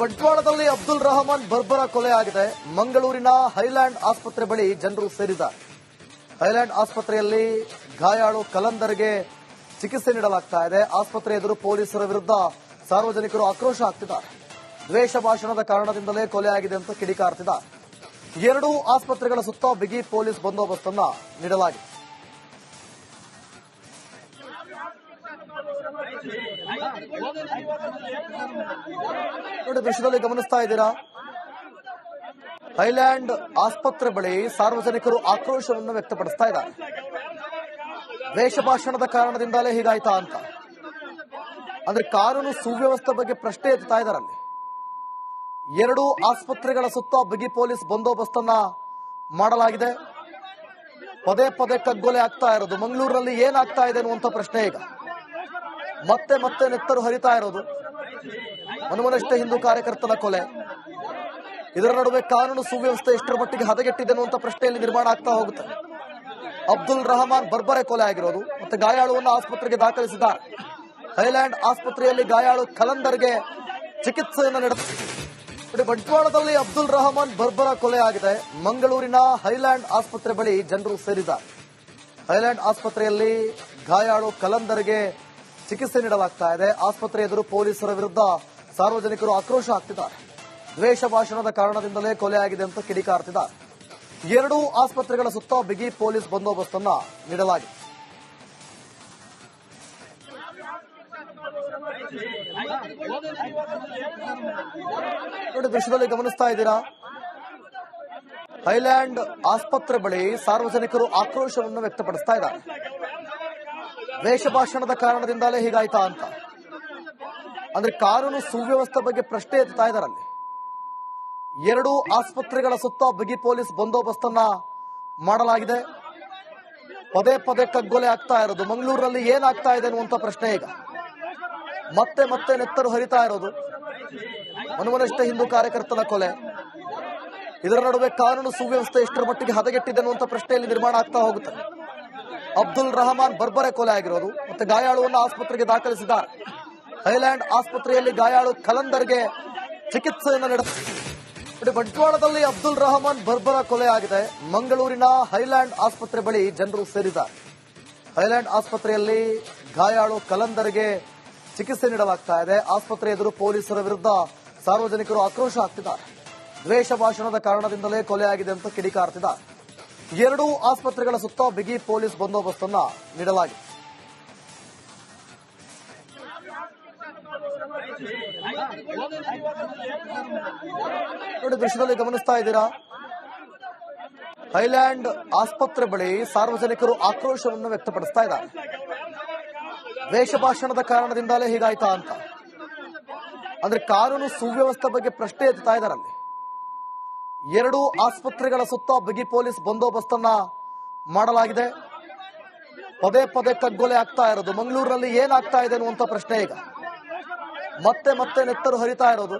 ಬಂಟ್ವಾಳದಲ್ಲಿ ಅಬ್ದುಲ್ ರಹಮಾನ್ ಬರ್ಬರ ಕೊಲೆ ಆಗಿದೆ. ಮಂಗಳೂರಿನ ಹೈಲ್ಯಾಂಡ್ ಆಸ್ಪತ್ರೆ ಬಳಿ ಜನರು ಸೇರಿದ್ದಾರೆ ಹೈಲ್ಯಾಂಡ್ ಆಸ್ಪತ್ರೆಯಲ್ಲಿ ಗಾಯಾಳು ಕಲಂದರ್ಗೆ ಚಿಕಿತ್ಸೆ ನೀಡಲಾಗ್ತಾ ಇದೆ. ಆಸ್ಪತ್ರೆ ಎದುರು ಪೊಲೀಸರ ವಿರುದ್ಧ ಸಾರ್ವಜನಿಕರು ಆಕ್ರೋಶ ಆಗ್ತಿದ್ದಾರೆ ದ್ವೇಷ ಭಾಷಣದ ಕಾರಣದಿಂದಲೇ ಕೊಲೆಯಾಗಿದೆ ಅಂತ ಕಿಡಿಕಾರ್ತಿದ್ದಾರೆ. ಎರಡೂ ಆಸ್ಪತ್ರೆಗಳ ಸುತ್ತ ಬಿಗಿ ಪೊಲೀಸ್ ಬಂದೋಬಸ್ತನ್ನ ನೀಡಲಾಗಿದೆ. ನೋಡಿ ದೃಶ್ಯದಲ್ಲಿ ಗಮನಿಸ್ತಾ ಇದ್ದೀರಾ? ಐಲ್ಯಾಂಡ್ ಆಸ್ಪತ್ರೆ ಬಳಿ ಸಾರ್ವಜನಿಕರು ಆಕ್ರೋಶವನ್ನು ವ್ಯಕ್ತಪಡಿಸ್ತಾ ಇದ್ದಾರೆ. ವೇಷಭಾಷಣದ ಕಾರಣದಿಂದಲೇ ಹೀಗಾಯ್ತಾ ಅಂತ. ಅಂದ್ರೆ ಕಾನೂನು ಸುವ್ಯವಸ್ಥೆ ಬಗ್ಗೆ ಪ್ರಶ್ನೆ ಎತ್ತಾ ಇದ್ದಾರೆ ಎರಡು ಆಸ್ಪತ್ರೆಗಳ ಸುತ್ತ ಬಿಗಿ ಪೊಲೀಸ್ ಬಂದೋಬಸ್ತ್ ಮಾಡಲಾಗಿದೆ. ಪದೇ ಪದೇ ಕಗ್ಗೊಲೆ ಆಗ್ತಾ ಇರೋದು. ಮಂಗಳೂರಲ್ಲಿ ಏನಾಗ್ತಾ ಇದೆ ಅನ್ನುವಂಥ ಪ್ರಶ್ನೆ ಈಗ. ಮತ್ತೆ ಮತ್ತೆ ನೆತ್ತರು ಹರಿತಾ ಇರೋದು. ಮನುಮನಷ್ಟೇ ಹಿಂದೂ ಕಾರ್ಯಕರ್ತನ ಕೊಲೆ. ಇದರ ನಡುವೆ ಕಾನೂನು ಸುವ್ಯವಸ್ಥೆ ಎಷ್ಟರ ಮಟ್ಟಿಗೆ ಹದಗೆಟ್ಟಿದೆ ಅನ್ನುವಂತ ಪ್ರಶ್ನೆಯಲ್ಲಿ ನಿರ್ಮಾಣ ಆಗ್ತಾ ಹೋಗುತ್ತೆ. ಅಬ್ದುಲ್ ರಹಮಾನ್ ಬರ್ಬರೆ ಕೊಲೆ ಆಗಿರೋದು ಮತ್ತೆ ಗಾಯಾಳುವನ್ನು ಆಸ್ಪತ್ರೆಗೆ ದಾಖಲಿಸಿದ ಹೈಲ್ಯಾಂಡ್ ಆಸ್ಪತ್ರೆಯಲ್ಲಿ ಗಾಯಾಳು ಕಲಂದರ್ಗೆ ಚಿಕಿತ್ಸೆಯನ್ನು ನಡೆಸಿದೆ. ನೋಡಿ, ಬಂಟ್ವಾಳದಲ್ಲಿ ಅಬ್ದುಲ್ ರಹಮಾನ್ ಬರ್ಬರ ಕೊಲೆ ಆಗಿದೆ. ಮಂಗಳೂರಿನ ಹೈಲ್ಯಾಂಡ್ ಆಸ್ಪತ್ರೆ ಬಳಿ ಜನರು ಸೇರಿದ್ದಾರೆ. ಹೈಲ್ಯಾಂಡ್ ಆಸ್ಪತ್ರೆಯಲ್ಲಿ ಗಾಯಾಳು ಕಲಂದರ್ಗೆ ಚಿಕಿತ್ಸೆ ನೀಡಲಾಗ್ತಾ ಇದೆ. ಆಸ್ಪತ್ರೆ ಎದುರು ಪೊಲೀಸರ ವಿರುದ್ಧ ಸಾರ್ವಜನಿಕರು ಆಕ್ರೋಶ ಆಗ್ತಿದ್ದಾರೆ ದ್ವೇಷ ಭಾಷಣದ ಕಾರಣದಿಂದಲೇ ಕೊಲೆಯಾಗಿದೆ ಅಂತ ಕಿಡಿಕಾರ್ತಿದ್ದಾರೆ. ಎರಡೂ ಆಸ್ಪತ್ರೆಗಳ ಸುತ್ತ ಬಿಗಿ ಪೊಲೀಸ್ ಬಂದೋಬಸ್ತ್ ಅನ್ನ ನೀಡಲಾಗಿದೆ. ನೋಡಿ, ದೃಶ್ಯದಲ್ಲಿ ಗಮನಿಸ್ತಾ ಇದ್ದೀರಾ? ಹೈಲ್ಯಾಂಡ್ ಆಸ್ಪತ್ರೆ ಬಳಿ ಸಾರ್ವಜನಿಕರು ಆಕ್ರೋಶವನ್ನು ವ್ಯಕ್ತಪಡಿಸ್ತಾ ಇದ್ದಾರೆ. ದ್ವೇಷ ಭಾಷಣದ ಕಾರಣದಿಂದಲೇ ಹೀಗಾಯ್ತಾ ಅಂತ. ಅಂದ್ರೆ ಕಾನೂನು ಸುವ್ಯವಸ್ಥೆ ಬಗ್ಗೆ ಪ್ರಶ್ನೆ ಎತ್ತಾ ಇದ್ದಾರೆ ಅಲ್ಲಿ ಎರಡೂ ಆಸ್ಪತ್ರೆಗಳ ಸುತ್ತ ಬಿಗಿ ಪೊಲೀಸ್ ಬಂದೋಬಸ್ತ್ ಅನ್ನ ಮಾಡಲಾಗಿದೆ. ಪದೇ ಪದೇ ಕಗ್ಗೊಲೆ ಆಗ್ತಾ ಇರೋದು. ಮಂಗಳೂರಲ್ಲಿ ಏನಾಗ್ತಾ ಇದೆ ಅನ್ನುವಂಥ ಪ್ರಶ್ನೆ ಈಗ. ಮತ್ತೆ ಮತ್ತೆ ನೆತ್ತರು ಹರಿತಾ ಇರೋದು. ಮನುಮನಿಷ್ಟ ಹಿಂದೂ ಕಾರ್ಯಕರ್ತನ ಕೊಲೆ. ಇದರ ನಡುವೆ ಕಾನೂನು ಸುವ್ಯವಸ್ಥೆ ಎಷ್ಟರ ಮಟ್ಟಿಗೆ ಹದಗೆಟ್ಟಿದೆ ಅನ್ನುವಂತ ಪ್ರಶ್ನೆಯಲ್ಲಿ ನಿರ್ಮಾಣ ಆಗ್ತಾ ಹೋಗುತ್ತೆ. ಅಬ್ದುಲ್ ರಹಮಾನ್ ಬರ್ಬರೆ ಕೊಲೆ ಆಗಿರೋದು ಮತ್ತೆ ಗಾಯಾಳುವನ್ನು ಆಸ್ಪತ್ರೆಗೆ ದಾಖಲಿಸಿದ ಹೈಲ್ಯಾಂಡ್ ಆಸ್ಪತ್ರೆಯಲ್ಲಿ ಗಾಯಾಳು ಕಲಂದರ್ಗೆ ಚಿಕಿತ್ಸೆಯನ್ನು ನಡೆಸಿದೆ ನೋಡಿ, ಬಂಟ್ವಾಳದಲ್ಲಿ ಅಬ್ದುಲ್ ರಹಮಾನ್ ಬರ್ಬರ ಕೊಲೆ ಆಗಿದೆ. ಮಂಗಳೂರಿನ ಹೈಲ್ಯಾಂಡ್ ಆಸ್ಪತ್ರೆ ಬಳಿ ಜನರು ಸೇರಿದ್ದಾರೆ. ಹೈಲ್ಯಾಂಡ್ ಆಸ್ಪತ್ರೆಯಲ್ಲಿ ಗಾಯಾಳು ಕಲಂದರ್ಗೆ ಚಿಕಿತ್ಸೆ ನೀಡಲಾಗ್ತಾ ಇದೆ. ಆಸ್ಪತ್ರೆ ಎದುರು ಪೊಲೀಸರ ವಿರುದ್ಧ ಸಾರ್ವಜನಿಕರು ಆಕ್ರೋಶ ಆಗ್ತಿದ್ದಾರೆ ದ್ವೇಷ ಭಾಷಣದ ಕಾರಣದಿಂದಲೇ ಕೊಲೆ ಆಗಿದೆ ಅಂತ ಕಿಡಿಕಾರ್ತಿದ್ದಾರೆ. ಎರಡೂ ಆಸ್ಪತ್ರೆಗಳ ಸುತ್ತ ಬಿಗಿ ಪೊಲೀಸ್ ಬಂದೋಬಸ್ತ್ ಅನ್ನ ನೀಡಲಾಗಿದೆ. ನೋಡಿ, ದೃಶ್ಯದಲ್ಲಿ ಗಮನಿಸ್ತಾ ಇದ್ದೀರಾ? ಹೈಲ್ಯಾಂಡ್ ಆಸ್ಪತ್ರೆ ಬಳಿ ಸಾರ್ವಜನಿಕರು ಆಕ್ರೋಶವನ್ನು ವ್ಯಕ್ತಪಡಿಸ್ತಾ ಇದ್ದಾರೆ. ವೇಷಭಾಷಣದ ಕಾರಣದಿಂದಲೇ ಹೀಗಾಯ್ತಾ ಅಂತ. ಅಂದ್ರೆ ಕಾನೂನು ಸುವ್ಯವಸ್ಥೆ ಬಗ್ಗೆ ಪ್ರಶ್ನೆ ಎತ್ತಾ ಇದ್ದಾರೆ ಅಲ್ಲಿ ಎರಡೂ ಆಸ್ಪತ್ರೆಗಳ ಸುತ್ತ ಬಿಗಿ ಪೊಲೀಸ್ ಬಂದೋಬಸ್ತ್ ಅನ್ನ ಮಾಡಲಾಗಿದೆ. ಪದೇ ಪದೇ ಕಗ್ಗೊಲೆ ಆಗ್ತಾ ಇರೋದು. ಮಂಗಳೂರಿನಲ್ಲಿ ಏನಾಗ್ತಾ ಇದೆ ಅನ್ನುವಂಥ ಪ್ರಶ್ನೆ ಈಗ. ಮತ್ತೆ ಮತ್ತೆ ನೆತ್ತರು ಹರಿತಾ ಇರೋದು.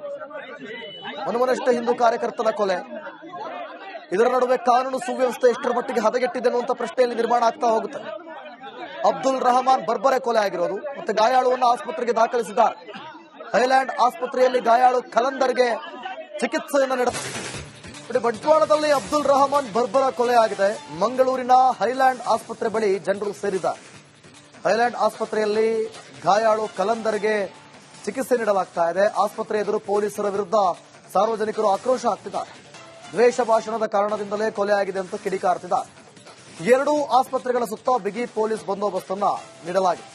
ಮನುಮನಷ್ಟೇ ಹಿಂದೂ ಕಾರ್ಯಕರ್ತನ ಕೊಲೆ. ಇದರ ನಡುವೆ ಕಾನೂನು ಸುವ್ಯವಸ್ಥೆ ಎಷ್ಟರ ಮಟ್ಟಿಗೆ ಹದಗೆಟ್ಟಿದೆ ಅನ್ನುವಂಥ ಪ್ರಶ್ನೆಯಲ್ಲಿ ನಿರ್ಮಾಣ ಆಗ್ತಾ ಹೋಗುತ್ತೆ. ಅಬ್ದುಲ್ ರಹಮಾನ್ ಬರ್ಬರೆ ಕೊಲೆ ಆಗಿರೋದು. ಮತ್ತೆ ಗಾಯಾಳುವನ್ನು ಆಸ್ಪತ್ರೆಗೆ ದಾಖಲಿಸಿದ ಥೈಲ್ಯಾಂಡ್ ಆಸ್ಪತ್ರೆಯಲ್ಲಿ ಗಾಯಾಳು ಕಲಂದರ್ಗೆ ಚಿಕಿತ್ಸೆಯನ್ನು ನಡೆಸಿದೆ ಬಂಟ್ವಾಳದಲ್ಲಿ ಅಬ್ದುಲ್ ರಹಮಾನ್ ಬರ್ಬರ ಕೊಲೆ ಆಗಿದೆ. ಮಂಗಳೂರಿನ ಹೈಲ್ಯಾಂಡ್ ಆಸ್ಪತ್ರೆ ಬಳಿ ಜನರು ಸೇರಿದ. ಹೈಲ್ಯಾಂಡ್ ಆಸ್ಪತ್ರೆಯಲ್ಲಿ ಗಾಯಾಳು ಕಲಂದರ್ಗೆ ಚಿಕಿತ್ಸೆ ನೀಡಲಾಗ್ತಾ ಇದೆ. ಆಸ್ಪತ್ರೆ ಎದುರು ಪೊಲೀಸರ ವಿರುದ್ಧ ಸಾರ್ವಜನಿಕರು ಆಕ್ರೋಶ ಆಗ್ತಿದ್ದಾರೆ ದ್ವೇಷ ಭಾಷಣದ ಕಾರಣದಿಂದಲೇ ಕೊಲೆ ಆಗಿದೆ ಅಂತ ಕಿಡಿಕಾರ್ತಿದ್ದಾರೆ ಎರಡೂ ಆಸ್ಪತ್ರೆಗಳ ಸುತ್ತ ಬಿಗಿ ಪೊಲೀಸ್ ಬಂದೋಬಸ್ತ್ ಅನ್ನ ನೀಡಲಾಗಿದೆ.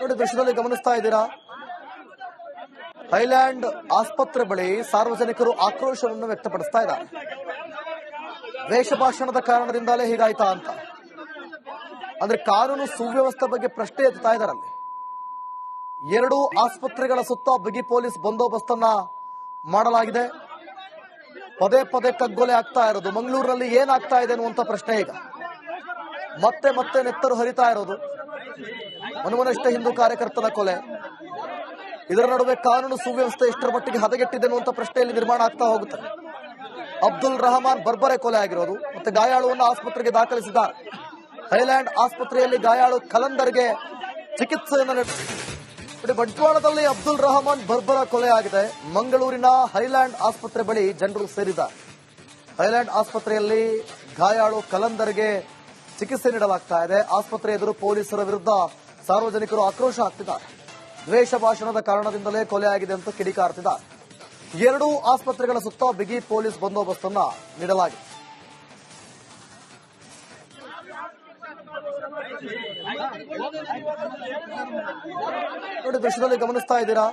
ನೋಡಿ ದೃಶ್ಯದಲ್ಲಿ ಗಮನಿಸ್ತಾ ಇದ್ದೀರಾ? ಹೈಲ್ಯಾಂಡ್ ಆಸ್ಪತ್ರೆ ಬಳಿ ಸಾರ್ವಜನಿಕರು ಆಕ್ರೋಶವನ್ನು ವ್ಯಕ್ತಪಡಿಸ್ತಾ ಇದ್ದಾರೆ. ವೇಷಭಾಷಣದ ಕಾರಣದಿಂದಲೇ ಹೀಗಾಯ್ತಾ ಅಂತ. ಅಂದ್ರೆ ಕಾನೂನು ಸುವ್ಯವಸ್ಥೆ ಬಗ್ಗೆ ಪ್ರಶ್ನೆ ಎತ್ತಾ ಇದ್ದಾರೆ ಅಲ್ಲಿ ಎರಡೂ ಆಸ್ಪತ್ರೆಗಳ ಸುತ್ತ ಬಿಗಿ ಪೊಲೀಸ್ ಬಂದೋಬಸ್ತ್ ಮಾಡಲಾಗಿದೆ. ಪದೇ ಪದೇ ಕಗ್ಗೊಲೆ ಆಗ್ತಾ ಇರೋದು. ಮಂಗಳೂರಿನಲ್ಲಿ ಏನಾಗ್ತಾ ಇದೆ ಅನ್ನುವಂತ ಪ್ರಶ್ನೆ ಈಗ. ಮತ್ತೆ ಮತ್ತೆ ನೆತ್ತರು ಹರಿತಾ ಇರೋದು. ಮನುಮನಷ್ಟೇ ಹಿಂದೂ ಕಾರ್ಯಕರ್ತನ ಕೊಲೆ. ಇದರ ನಡುವೆ ಕಾನೂನು ಸುವ್ಯವಸ್ಥೆ ಎಷ್ಟರ ಮಟ್ಟಿಗೆ ಹದಗೆಟ್ಟಿದೆ ಅನ್ನುವಂಥ ಪ್ರಶ್ನೆಯಲ್ಲಿ ನಿರ್ಮಾಣ ಆಗ್ತಾ ಹೋಗುತ್ತೆ. ಅಬ್ದುಲ್ ರಹಮಾನ್ ಬರ್ಬರೆ ಕೊಲೆ ಆಗಿರೋದು. ಮತ್ತೆ ಗಾಯಾಳುವನ್ನು ಆಸ್ಪತ್ರೆಗೆ ದಾಖಲಿಸಿದ ಹೈಲ್ಯಾಂಡ್ ಆಸ್ಪತ್ರೆಯಲ್ಲಿ ಗಾಯಾಳು ಕಲಂದರ್ಗೆ ಚಿಕಿತ್ಸೆಯನ್ನು ಬಂಟ್ವಾಳದಲ್ಲಿ ಅಬ್ದುಲ್ ರಹಮಾನ್ ಬರ್ಬರ ಕೊಲೆ ಆಗಿದೆ. ಮಂಗಳೂರಿನ ಹೈಲ್ಯಾಂಡ್ ಆಸ್ಪತ್ರೆ ಬಳಿ ಜನರು ಸೇರಿದ ಹೈಲ್ಯಾಂಡ್ ಆಸ್ಪತ್ರೆಯಲ್ಲಿ ಗಾಯಾಳು ಕಲಂದರ್ಗೆ ಚಿಕಿತ್ಸೆ ನೀಡಲಾಗ್ತಾ ಇದೆ. ಆಸ್ಪತ್ರೆ ಎದುರು ಪೊಲೀಸರ ವಿರುದ್ಧ ಸಾರ್ವಜನಿಕರು ಆಕ್ರೋಶ ಆಗ್ತಿದ್ದಾರೆ ದ್ವೇಷ ಭಾಷಣದ ಕಾರಣದಿಂದಲೇ ಕೊಲೆಯಾಗಿದೆ ಅಂತ ಕಿಡಿಕಾರ್ತಿದ್ದಾರೆ. ಎರಡೂ ಆಸ್ಪತ್ರೆಗಳ ಸುತ್ತ ಬಿಗಿ ಪೊಲೀಸ್ ಬಂದೋಬಸ್ತನ್ನ ನೀಡಲಾಗಿದೆ. ನೋಡಿ, ದೃಶ್ಯದಲ್ಲಿ ಗಮನಿಸ್ತಾ ಇದ್ದೀರಾ?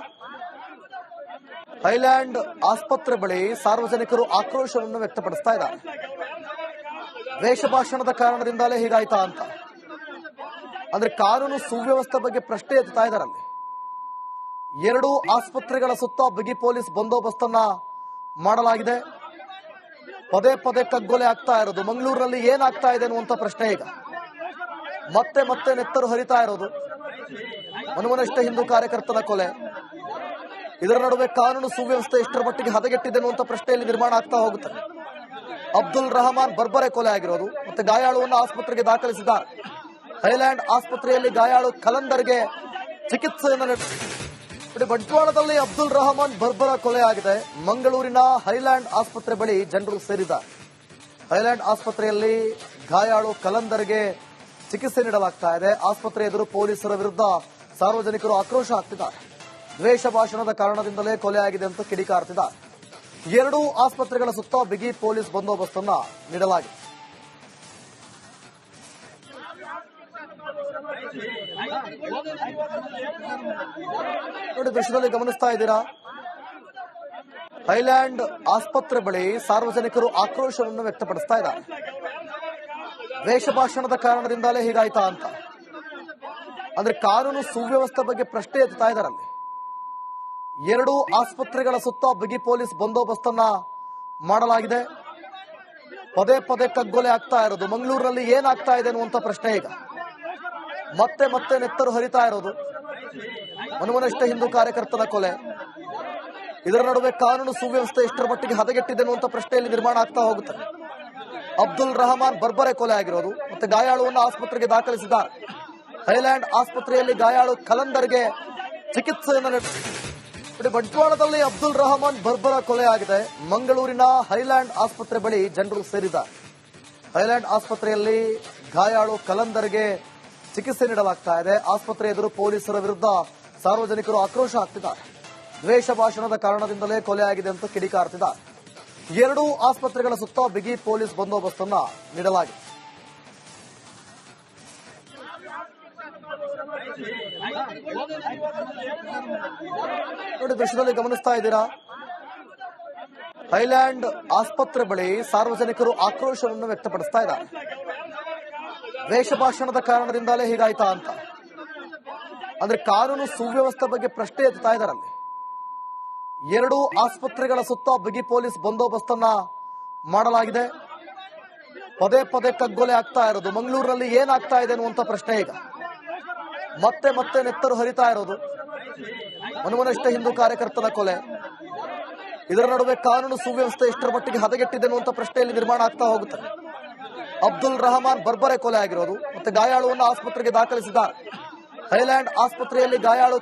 ಹೈಲ್ಯಾಂಡ್ ಆಸ್ಪತ್ರೆ ಬಳಿ ಸಾರ್ವಜನಿಕರು ಆಕ್ರೋಶವನ್ನು ವ್ಯಕ್ತಪಡಿಸ್ತಾ ಇದ್ದಾರೆ. ವೇಷ ಭಾಷಣದ ಕಾರಣದಿಂದಲೇ ಹೀಗಾಯ್ತಾ ಅಂತ. ಅಂದ್ರೆ ಕಾನೂನು ಸುವ್ಯವಸ್ಥೆ ಬಗ್ಗೆ ಪ್ರಶ್ನೆ ಎತ್ತಾ ಇದ್ದಾರಲ್ಲಿ ಎರಡು ಆಸ್ಪತ್ರೆಗಳ ಸುತ್ತ ಬಿಗಿ ಪೊಲೀಸ್ ಬಂದೋಬಸ್ತನ್ನ ಮಾಡಲಾಗಿದೆ. ಪದೇ ಪದೇ ಕಗ್ಗೊಲೆ ಆಗ್ತಾ ಇರೋದು. ಮಂಗಳೂರಲ್ಲಿ ಏನಾಗ್ತಾ ಇದೆ ಅನ್ನುವಂತ ಪ್ರಶ್ನೆ ಈಗ. ಮತ್ತೆ ಮತ್ತೆ ನೆತ್ತರು ಹರಿತಾ ಇರೋದು. ಮನುಮನಷ್ಟ ಹಿಂದೂ ಕಾರ್ಯಕರ್ತನ ಕೊಲೆ. ಇದರ ನಡುವೆ ಕಾನೂನು ಸುವ್ಯವಸ್ಥೆ ಎಷ್ಟರ ಮಟ್ಟಿಗೆ ಹದಗೆಟ್ಟಿದೆ ಅನ್ನುವಂತ ಪ್ರಶ್ನೆಯಲ್ಲಿ ನಿರ್ಮಾಣ ಆಗ್ತಾ ಹೋಗುತ್ತೆ. ಅಬ್ದುಲ್ ರಹಮಾನ್ ಬರ್ಬರೆ ಕೊಲೆ ಆಗಿರೋದು ಮತ್ತೆ ಗಾಯಾಳುವನ್ನು ಆಸ್ಪತ್ರೆಗೆ ದಾಖಲಿಸಿದ ಹೈಲ್ಯಾಂಡ್ ಆಸ್ಪತ್ರೆಯಲ್ಲಿ ಗಾಯಾಳು ಕಲಂದರ್ಗೆ ಚಿಕಿತ್ಸೆಯನ್ನು ಬಂಟ್ವಾಳದಲ್ಲಿ ಅಬ್ದುಲ್ ರಹಮಾನ್ ಬರ್ಬರ ಕೊಲೆ ಆಗಿದೆ. ಮಂಗಳೂರಿನ ಹೈಲ್ಯಾಂಡ್ ಆಸ್ಪತ್ರೆ ಬಳಿ ಜನರು ಸೇರಿದ. ಹೈಲ್ಯಾಂಡ್ ಆಸ್ಪತ್ರೆಯಲ್ಲಿ ಗಾಯಾಳು ಕಲಂದರ್ಗೆ ಚಿಕಿತ್ಸೆ ನೀಡಲಾಗ್ತಾ ಇದೆ. ಆಸ್ಪತ್ರೆ ಎದುರು ಪೊಲೀಸರ ವಿರುದ್ಧ ಸಾರ್ವಜನಿಕರು ಆಕ್ರೋಶ ಆಗ್ತಿದ್ದಾರೆ ದ್ವೇಷ ಭಾಷಣದ ಕಾರಣದಿಂದಲೇ ಕೊಲೆ ಆಗಿದೆ ಅಂತ ಕಿಡಿಕಾರ್ತಿದ್ದಾರೆ. ಎರಡೂ ಆಸ್ಪತ್ರೆಗಳ ಸುತ್ತ ಬಿಗಿ ಪೊಲೀಸ್ ಬಂದೋಬಸ್ತನ್ನ ನೀಡಲಾಗಿದೆ. ನೋಡಿ, ದೃಶ್ಯದಲ್ಲಿ ಗಮನಿಸ್ತಾ ಇದ್ದೀರಾ? ಹೈಲ್ಯಾಂಡ್ ಆಸ್ಪತ್ರೆ ಬಳಿ ಸಾರ್ವಜನಿಕರು ಆಕ್ರೋಶವನ್ನು ವ್ಯಕ್ತಪಡಿಸ್ತಾ ಇದ್ದಾರೆ. ವೇಷಭಾಷಣದ ಕಾರಣದಿಂದಲೇ ಹೀಗಾಯ್ತಾ ಅಂತ. ಅಂದ್ರೆ ಕಾನೂನು ಸುವ್ಯವಸ್ಥೆ ಬಗ್ಗೆ ಪ್ರಶ್ನೆ ಎತ್ತಾ ಇದ್ದಾರಲ್ಲಿ. ಎರಡೂ ಆಸ್ಪತ್ರೆಗಳ ಸುತ್ತ ಬಿಗಿ ಪೊಲೀಸ್ ಬಂದೋಬಸ್ತನ್ನ ಮಾಡಲಾಗಿದೆ. ಪದೇ ಪದೇ ಕಗ್ಗೊಲೆ ಆಗ್ತಾ ಇರೋದು. ಮಂಗಳೂರಿನಲ್ಲಿ ಏನಾಗ್ತಾ ಇದೆ ಅನ್ನುವಂತ ಪ್ರಶ್ನೆ ಈಗ. ಮತ್ತೆ ಮತ್ತೆ ನೆತ್ತರು ಹರಿತಾ ಇರೋದು. ಮನುಮನಷ್ಟ ಹಿಂದೂ ಕಾರ್ಯಕರ್ತನ ಕೊಲೆ. ಇದರ ನಡುವೆ ಕಾನೂನು ಸುವ್ಯವಸ್ಥೆ ಎಷ್ಟರ ಮಟ್ಟಿಗೆ ಹದಗೆಟ್ಟಿದೆ ಅನ್ನುವಂತ ಪ್ರಶ್ನೆಯಲ್ಲಿ ನಿರ್ಮಾಣ ಆಗ್ತಾ ಹೋಗುತ್ತೆ. ಅಬ್ದುಲ್ ರಹಮಾನ್ ಬರ್ಬರೆ ಕೊಲೆ ಆಗಿರೋದು. ಮತ್ತೆ ಗಾಯಾಳುವನ್ನು ಆಸ್ಪತ್ರೆಗೆ ದಾಖಲಿಸಿದ್ದಾರೆ. ಥೈಲ್ಯಾಂಡ್ ಆಸ್ಪತ್ರೆಯಲ್ಲಿ ಗಾಯಾಳು ಕಲಂದರ್ಗೆ ಚಿಕಿತ್ಸೆಯನ್ನು ನೋಡಿ, ಬಂಟ್ವಾಳದಲ್ಲಿ ಅಬ್ದುಲ್ ರಹಮಾನ್ ಬರ್ಬರ ಕೊಲೆ ಆಗಿದೆ. ಮಂಗಳೂರಿನ ಹೈಲ್ಯಾಂಡ್ ಆಸ್ಪತ್ರೆ ಬಳಿ ಜನರು ಸೇರಿದ ಹೈಲ್ಯಾಂಡ್ ಆಸ್ಪತ್ರೆಯಲ್ಲಿ ಗಾಯಾಳು ಕಲಂದರ್ಗೆ ಚಿಕಿತ್ಸೆ ನೀಡಲಾಗ್ತಾ ಇದೆ. ಆಸ್ಪತ್ರೆ ಎದುರು ಪೊಲೀಸರ ವಿರುದ್ಧ ಸಾರ್ವಜನಿಕರು ಆಕ್ರೋಶ ಆಗ್ತಿದ್ದಾರೆ ದ್ವೇಷ ಭಾಷಣದ ಕಾರಣದಿಂದಲೇ ಕೊಲೆ ಆಗಿದೆ ಅಂತ ಕಿಡಿಕಾರ್ತಿದ್ದಾರೆ. ಎರಡೂ ಆಸ್ಪತ್ರೆಗಳ ಸುತ್ತ ಬಿಗಿ ಪೊಲೀಸ್ ಬಂದೋಬಸ್ತನ್ನ ನೀಡಲಾಗಿದೆ. ನೋಡಿ ದೃಶ್ಯದಲ್ಲಿ ಗಮನಿಸ್ತಾ ಇದ್ದೀರಾ? ಹೈಲ್ಯಾಂಡ್ ಆಸ್ಪತ್ರೆ ಬಳಿ ಸಾರ್ವಜನಿಕರು ಆಕ್ರೋಶವನ್ನು ವ್ಯಕ್ತಪಡಿಸ್ತಾ ಇದ್ದಾರೆ. ವೇಷಭಾಷಣದ ಕಾರಣದಿಂದಲೇ ಹೀಗಾಯ್ತಾ ಅಂತ. ಅಂದ್ರೆ ಕಾನೂನು ಸುವ್ಯವಸ್ಥೆ ಬಗ್ಗೆ ಪ್ರಶ್ನೆ ಎತ್ತಾ ಇದ್ದಾರಲ್ಲಿ. ಎರಡು ಆಸ್ಪತ್ರೆಗಳ ಸುತ್ತ ಬಿಗಿ ಪೊಲೀಸ್ ಬಂದೋಬಸ್ತನ್ನ ಮಾಡಲಾಗಿದೆ. ಪದೇ ಪದೇ ಕಗ್ಗೊಲೆ ಆಗ್ತಾ ಇರೋದು. ಮಂಗಳೂರಿನಲ್ಲಿ ಏನಾಗ್ತಾ ಇದೆ ಅನ್ನುವಂತ ಪ್ರಶ್ನೆ ಈಗ. ಮತ್ತೆ ಮತ್ತೆ ನೆತ್ತರು ಹರಿತಾ ಇರೋದು. ಮನುಮನಷ್ಟ ಹಿಂದೂ ಕಾರ್ಯಕರ್ತನ ಕೊಲೆ. ಇದರ ನಡುವೆ ಕಾನೂನು ಸುವ್ಯವಸ್ಥೆ ಎಷ್ಟರ ಮಟ್ಟಿಗೆ ಹದಗೆಟ್ಟಿದೆ ಅನ್ನುವಂತ ಪ್ರಶ್ನೆಯಲ್ಲಿ ನಿರ್ಮಾಣ ಆಗ್ತಾ ಹೋಗುತ್ತೆ. ಅಬ್ದುಲ್ ರಹಮಾನ್ ಬರ್ಬರೆ ಕೊಲೆ ಆಗಿರೋದು. ಮತ್ತೆ ಗಾಯಾಳುವನ್ನು ಆಸ್ಪತ್ರೆಗೆ ದಾಖಲಿಸಿದ ಥೈಲ್ಯಾಂಡ್ ಆಸ್ಪತ್ರೆಯಲ್ಲಿ ಗಾಯಾಳು